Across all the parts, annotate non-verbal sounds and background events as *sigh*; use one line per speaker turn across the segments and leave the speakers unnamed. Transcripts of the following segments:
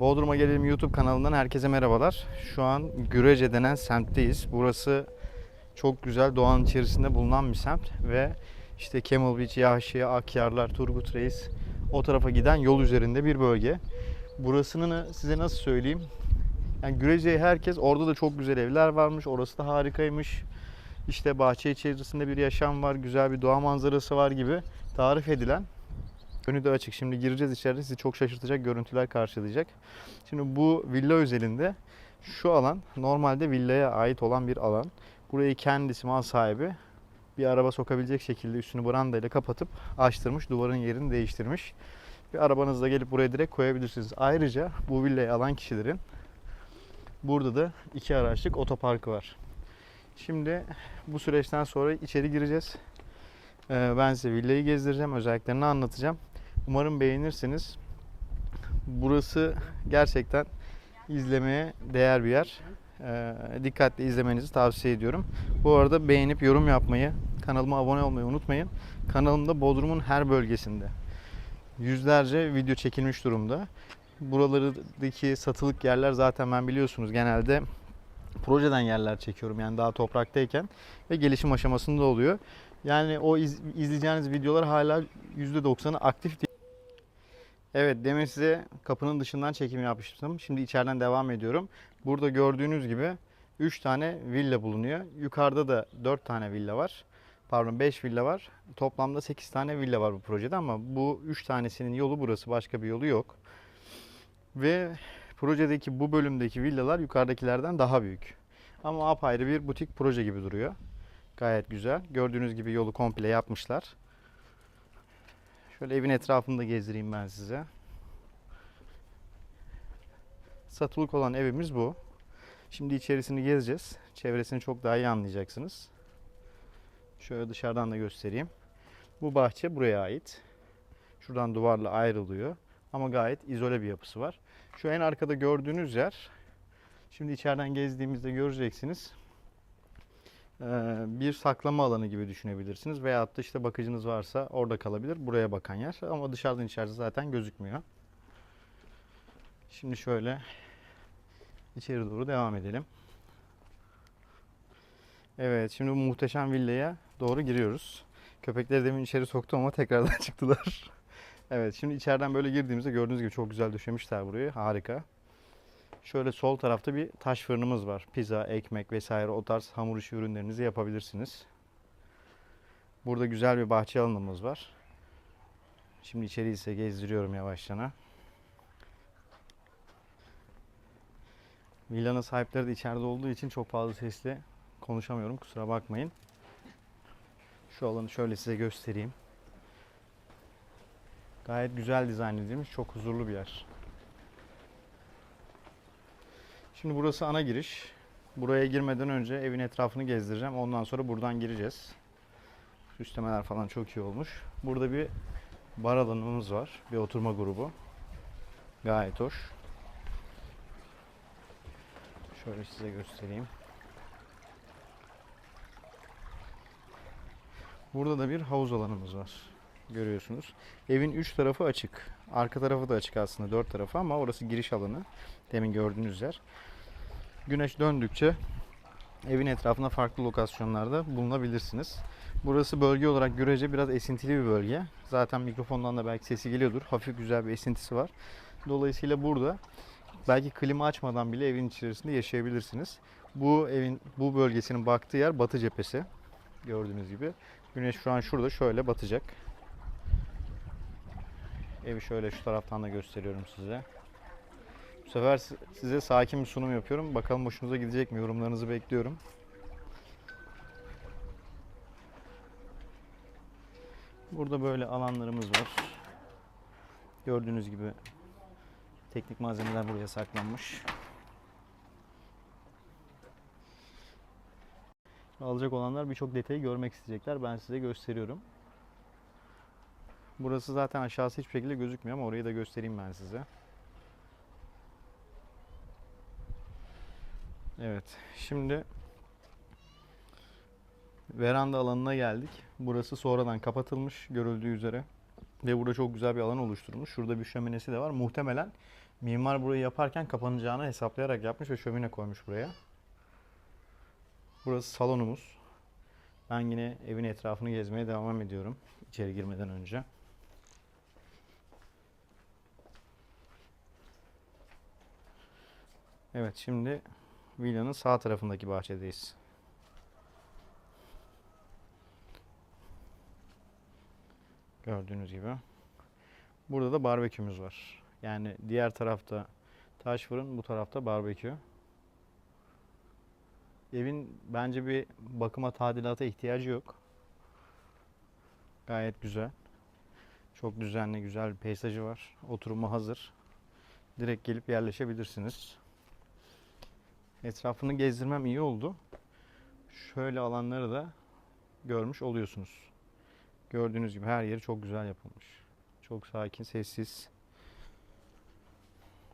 Bodrum'a Gelelim YouTube kanalından herkese merhabalar. Şu an Gürece denen semtteyiz. Burası çok güzel doğanın içerisinde bulunan bir semt ve işte Camel Beach, Yahşi, Akyarlar, Turgut Reis o tarafa giden yol üzerinde bir bölge. Burasını size nasıl söyleyeyim? Yani Gürece'ye herkes orada da çok güzel evler varmış. Orası da harikaymış. İşte bahçe içerisinde bir yaşam var, güzel bir doğa manzarası var gibi tarif edilen Önü de açık. Şimdi gireceğiz içeride sizi çok şaşırtacak görüntüler karşılayacak. Şimdi bu villa özelinde şu alan normalde villaya ait olan bir alan. Burayı kendisi mal sahibi bir araba sokabilecek şekilde üstünü brandayla kapatıp açtırmış. Duvarın yerini değiştirmiş. Bir arabanızla gelip buraya direkt koyabilirsiniz. Ayrıca bu villayı alan kişilerin burada da iki araçlık otoparkı var. Şimdi bu süreçten sonra içeri gireceğiz. Ee, Ben size villayı gezdireceğim, özelliklerini anlatacağım. Umarım beğenirsiniz. Burası gerçekten izlemeye değer bir yer. Ee, Dikkatle izlemenizi tavsiye ediyorum. Bu arada beğenip yorum yapmayı, kanalıma abone olmayı unutmayın. Kanalımda Bodrum'un her bölgesinde yüzlerce video çekilmiş durumda. Buralardaki satılık yerler zaten ben biliyorsunuz genelde projeden yerler çekiyorum yani daha topraktayken ve gelişim aşamasında oluyor. Yani o iz- izleyeceğiniz videolar hala %90'ı aktif değil. Evet demin size kapının dışından çekim yapmıştım. Şimdi içeriden devam ediyorum. Burada gördüğünüz gibi 3 tane villa bulunuyor. Yukarıda da 4 tane villa var. Pardon 5 villa var. Toplamda 8 tane villa var bu projede ama bu 3 tanesinin yolu burası. Başka bir yolu yok. Ve projedeki bu bölümdeki villalar yukarıdakilerden daha büyük. Ama apayrı bir butik proje gibi duruyor. Gayet güzel. Gördüğünüz gibi yolu komple yapmışlar. Şöyle evin etrafını da gezdireyim ben size. Satılık olan evimiz bu. Şimdi içerisini gezeceğiz. Çevresini çok daha iyi anlayacaksınız. Şöyle dışarıdan da göstereyim. Bu bahçe buraya ait. Şuradan duvarla ayrılıyor. Ama gayet izole bir yapısı var. Şu en arkada gördüğünüz yer Şimdi içeriden gezdiğimizde göreceksiniz. Ee, Bir saklama alanı gibi düşünebilirsiniz. Veyahut da işte bakıcınız varsa orada kalabilir. Buraya bakan yer. Ama dışarıdan içerisi zaten gözükmüyor. Şimdi şöyle içeri doğru devam edelim. Evet şimdi bu muhteşem villaya doğru giriyoruz. Köpekleri demin içeri soktum ama *laughs* tekrardan çıktılar. Evet şimdi içeriden böyle girdiğimizde gördüğünüz gibi çok güzel döşemişler burayı. Harika. Şöyle sol tarafta bir taş fırınımız var. Pizza, ekmek vesaire o tarz hamur işi ürünlerinizi yapabilirsiniz. Burada güzel bir bahçe alanımız var. Şimdi içeriği ise gezdiriyorum yavaşçana. Villanın sahipleri de içeride olduğu için çok fazla sesli konuşamıyorum. Kusura bakmayın. Şu alanı şöyle size göstereyim. Gayet güzel dizayn edilmiş. Çok huzurlu bir yer. Şimdi burası ana giriş. Buraya girmeden önce evin etrafını gezdireceğim. Ondan sonra buradan gireceğiz. Süslemeler falan çok iyi olmuş. Burada bir bar alanımız var. Bir oturma grubu. Gayet hoş. Şöyle size göstereyim. Burada da bir havuz alanımız var. Görüyorsunuz. Evin üç tarafı açık. Arka tarafı da açık aslında dört tarafı ama orası giriş alanı. Demin gördüğünüz yer. Güneş döndükçe evin etrafında farklı lokasyonlarda bulunabilirsiniz. Burası bölge olarak görece biraz esintili bir bölge. Zaten mikrofondan da belki sesi geliyordur. Hafif güzel bir esintisi var. Dolayısıyla burada belki klima açmadan bile evin içerisinde yaşayabilirsiniz. Bu evin bu bölgesinin baktığı yer batı cephesi. Gördüğünüz gibi. Güneş şu an şurada şöyle batacak. Evi şöyle şu taraftan da gösteriyorum size. Bu sefer si- size sakin bir sunum yapıyorum. Bakalım hoşunuza gidecek mi? Yorumlarınızı bekliyorum. Burada böyle alanlarımız var. Gördüğünüz gibi teknik malzemeler buraya saklanmış. Alacak olanlar birçok detayı görmek isteyecekler. Ben size gösteriyorum. Burası zaten aşağısı hiçbir şekilde gözükmüyor ama orayı da göstereyim ben size. Evet, şimdi veranda alanına geldik. Burası sonradan kapatılmış görüldüğü üzere. Ve burada çok güzel bir alan oluşturulmuş. Şurada bir şöminesi de var. Muhtemelen Mimar burayı yaparken kapanacağını hesaplayarak yapmış ve şömine koymuş buraya. Burası salonumuz. Ben yine evin etrafını gezmeye devam ediyorum içeri girmeden önce. Evet şimdi villanın sağ tarafındaki bahçedeyiz. Gördüğünüz gibi. Burada da barbekümüz var. Yani diğer tarafta taş fırın, bu tarafta barbekü. Evin bence bir bakıma, tadilata ihtiyacı yok. Gayet güzel. Çok düzenli, güzel bir peyzajı var. Oturuma hazır. Direkt gelip yerleşebilirsiniz. Etrafını gezdirmem iyi oldu. Şöyle alanları da görmüş oluyorsunuz. Gördüğünüz gibi her yeri çok güzel yapılmış. Çok sakin, sessiz,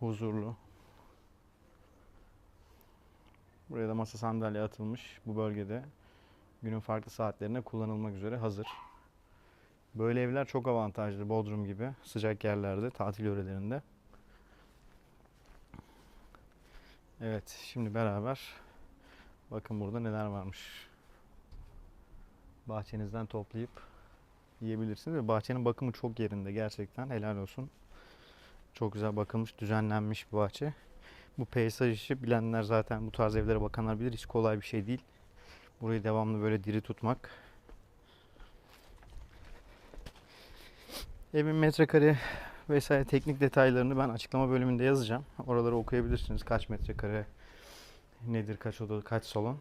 huzurlu. Buraya da masa sandalye atılmış. Bu bölgede günün farklı saatlerinde kullanılmak üzere hazır. Böyle evler çok avantajlı. Bodrum gibi sıcak yerlerde, tatil yörelerinde. Evet, şimdi beraber bakın burada neler varmış. Bahçenizden toplayıp yiyebilirsiniz ve bahçenin bakımı çok yerinde gerçekten helal olsun. Çok güzel bakılmış, düzenlenmiş bir bahçe. Bu peyzaj işi bilenler zaten bu tarz evlere bakanlar bilir. Hiç kolay bir şey değil. Burayı devamlı böyle diri tutmak. Evin metrekare vesaire teknik detaylarını ben açıklama bölümünde yazacağım. Oraları okuyabilirsiniz. Kaç metrekare, nedir, kaç oda, kaç salon.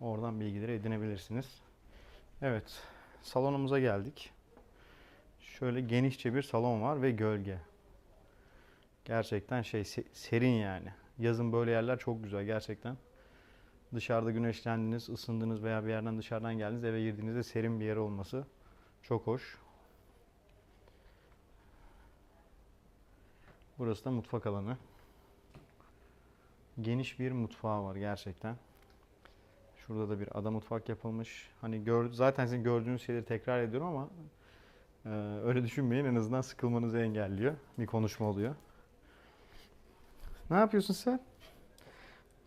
Oradan bilgileri edinebilirsiniz. Evet, salonumuza geldik. Şöyle genişçe bir salon var ve gölge. Gerçekten şey se- serin yani. Yazın böyle yerler çok güzel gerçekten. Dışarıda güneşlendiniz, ısındınız veya bir yerden dışarıdan geldiniz eve girdiğinizde serin bir yer olması çok hoş. Burası da mutfak alanı. Geniş bir mutfağı var gerçekten. Şurada da bir ada mutfak yapılmış. Hani gör, zaten sizin gördüğünüz şeyleri tekrar ediyorum ama e, öyle düşünmeyin. En azından sıkılmanızı engelliyor. Bir konuşma oluyor. Ne yapıyorsun sen?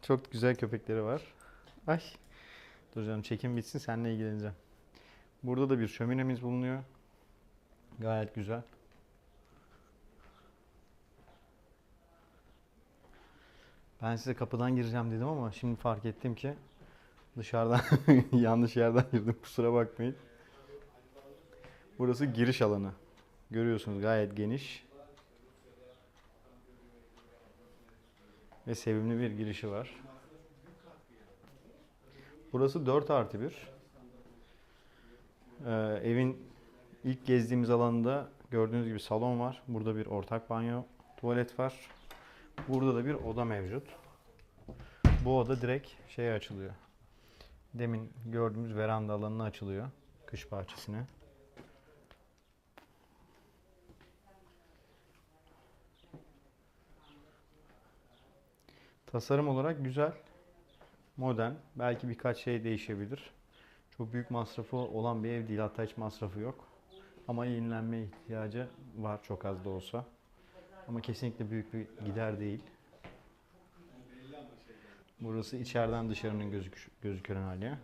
Çok güzel köpekleri var. Ay. Dur canım çekim bitsin seninle ilgileneceğim. Burada da bir şöminemiz bulunuyor. Gayet güzel. Ben size kapıdan gireceğim dedim ama şimdi fark ettim ki dışarıdan *laughs* yanlış yerden girdim. Kusura bakmayın. Burası giriş alanı. Görüyorsunuz gayet geniş. Ve sevimli bir girişi var. Burası 4 artı 1. Ee, evin ilk gezdiğimiz alanda gördüğünüz gibi salon var. Burada bir ortak banyo, tuvalet var. Burada da bir oda mevcut. Bu oda direkt şeye açılıyor. Demin gördüğümüz veranda alanına açılıyor. Kış bahçesine. Tasarım olarak güzel, modern. Belki birkaç şey değişebilir. Çok büyük masrafı olan bir ev değil. Hatta hiç masrafı yok. Ama yenilenmeye ihtiyacı var çok az da olsa. Ama kesinlikle büyük bir gider değil. Burası içeriden dışarının gözük gözüküren hali.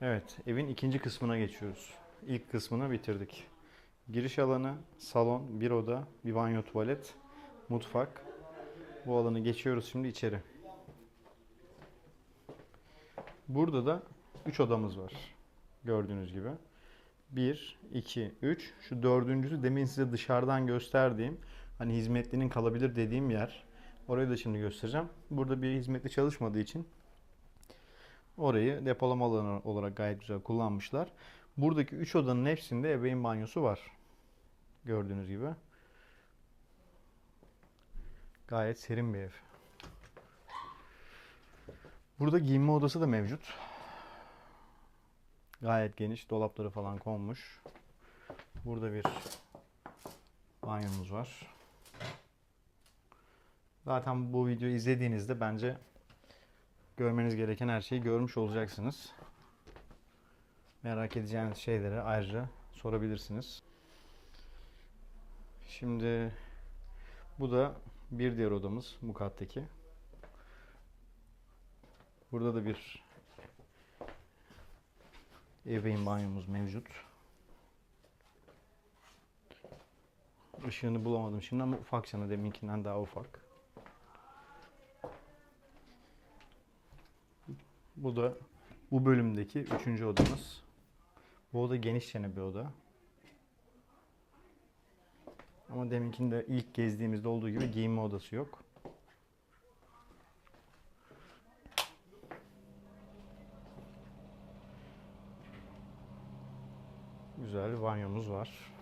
Evet, evin ikinci kısmına geçiyoruz. İlk kısmını bitirdik. Giriş alanı, salon, bir oda, bir banyo, tuvalet, mutfak. Bu alanı geçiyoruz şimdi içeri. Burada da 3 odamız var. Gördüğünüz gibi. 1, 2, 3. Şu dördüncüsü demin size dışarıdan gösterdiğim hani hizmetlinin kalabilir dediğim yer. Orayı da şimdi göstereceğim. Burada bir hizmetli çalışmadığı için orayı depolama alanı olarak gayet güzel kullanmışlar. Buradaki 3 odanın hepsinde ebeveyn banyosu var. Gördüğünüz gibi. Gayet serin bir ev. Burada giyinme odası da mevcut. Gayet geniş. Dolapları falan konmuş. Burada bir banyomuz var. Zaten bu videoyu izlediğinizde bence görmeniz gereken her şeyi görmüş olacaksınız. Merak edeceğiniz şeyleri ayrıca sorabilirsiniz. Şimdi bu da bir diğer odamız bu kattaki. Burada da bir ebeveyn banyomuz mevcut. Işığını bulamadım şimdi ama ufak canı deminkinden daha ufak. Bu da bu bölümdeki üçüncü odamız. Bu oda genişçene bir oda. Ama deminkinde ilk gezdiğimizde olduğu gibi giyinme odası yok. Güzel bir banyomuz var.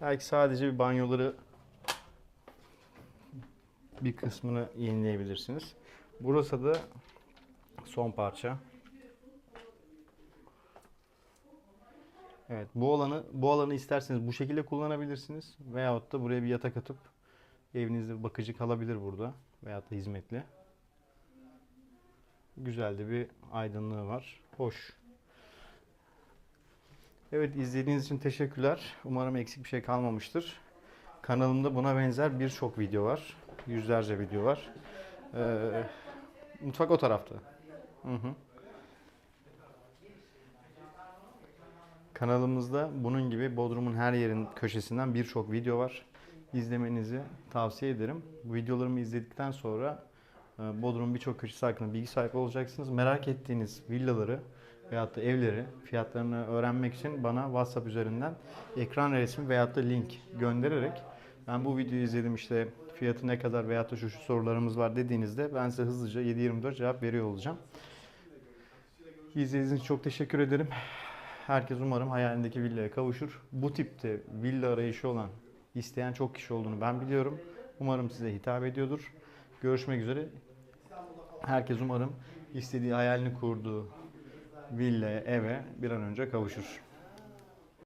Belki sadece bir banyoları bir kısmını yenileyebilirsiniz. Burası da son parça. Evet, bu alanı bu alanı isterseniz bu şekilde kullanabilirsiniz veyahut da buraya bir yatak atıp evinizde bakıcı kalabilir burada veyahut da hizmetli. Güzel de bir aydınlığı var. Hoş. Evet izlediğiniz için teşekkürler. Umarım eksik bir şey kalmamıştır. Kanalımda buna benzer birçok video var. Yüzlerce video var. Ee, mutfak o tarafta. Hı hı. Kanalımızda bunun gibi Bodrum'un her yerin köşesinden birçok video var. İzlemenizi tavsiye ederim. Bu videolarımı izledikten sonra e, Bodrum'un birçok köşesi hakkında bilgi sahibi olacaksınız. Merak ettiğiniz villaları veyahut da evleri fiyatlarını öğrenmek için bana WhatsApp üzerinden ekran resmi veyahut da link göndererek ben bu videoyu izledim işte fiyatı ne kadar veyahut da şu şu sorularımız var dediğinizde ben size hızlıca 7-24 cevap veriyor olacağım. İzlediğiniz için çok teşekkür ederim. Herkes umarım hayalindeki villaya kavuşur. Bu tipte villa arayışı olan, isteyen çok kişi olduğunu ben biliyorum. Umarım size hitap ediyordur. Görüşmek üzere. Herkes umarım istediği hayalini kurduğu villaya, eve bir an önce kavuşur.